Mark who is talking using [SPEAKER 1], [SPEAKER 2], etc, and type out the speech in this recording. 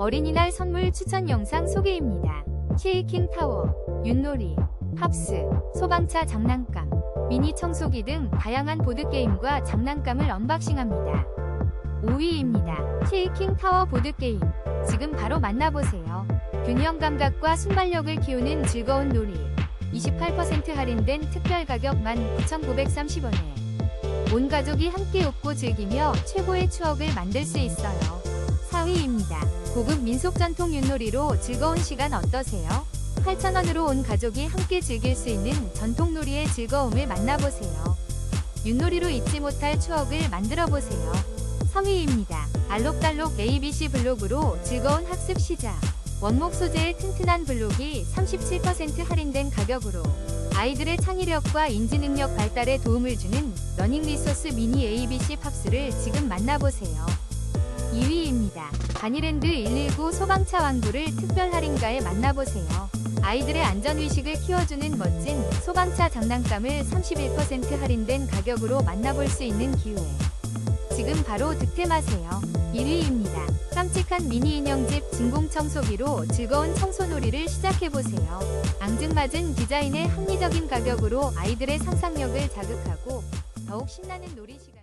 [SPEAKER 1] 어린이날 선물 추천 영상 소개입니다. 쉐이킹 타워, 윷놀이, 팝스, 소방차 장난감, 미니 청소기 등 다양한 보드게임과 장난감을 언박싱합니다. 5위입니다. 쉐이킹 타워 보드게임. 지금 바로 만나보세요. 균형 감각과 순발력을 키우는 즐거운 놀이. 28% 할인된 특별 가격 19,930원에 온 가족이 함께 웃고 즐기며 최고의 추억을 만들 수 있어요. 4위입니다. 고급 민속 전통 윷놀이로 즐거운 시간 어떠세요? 8,000원으로 온 가족이 함께 즐길 수 있는 전통놀이의 즐거움을 만나보세요. 윷놀이로 잊지 못할 추억을 만들어 보세요. 3위입니다. 알록달록 ABC 블록으로 즐거운 학습 시작. 원목 소재의 튼튼한 블록이 37% 할인된 가격으로 아이들의 창의력과 인지 능력 발달에 도움을 주는 러닝 리소스 미니 ABC 팝스를 지금 만나보세요. 2위입니다. 바니랜드 119 소방차 왕구를 특별 할인가에 만나보세요. 아이들의 안전의식을 키워주는 멋진 소방차 장난감을 31% 할인된 가격으로 만나볼 수 있는 기회. 지금 바로 득템하세요. 1위입니다. 깜찍한 미니 인형집 진공 청소기로 즐거운 청소놀이를 시작해보세요. 앙증맞은 디자인의 합리적인 가격으로 아이들의 상상력을 자극하고 더욱 신나는 놀이 시간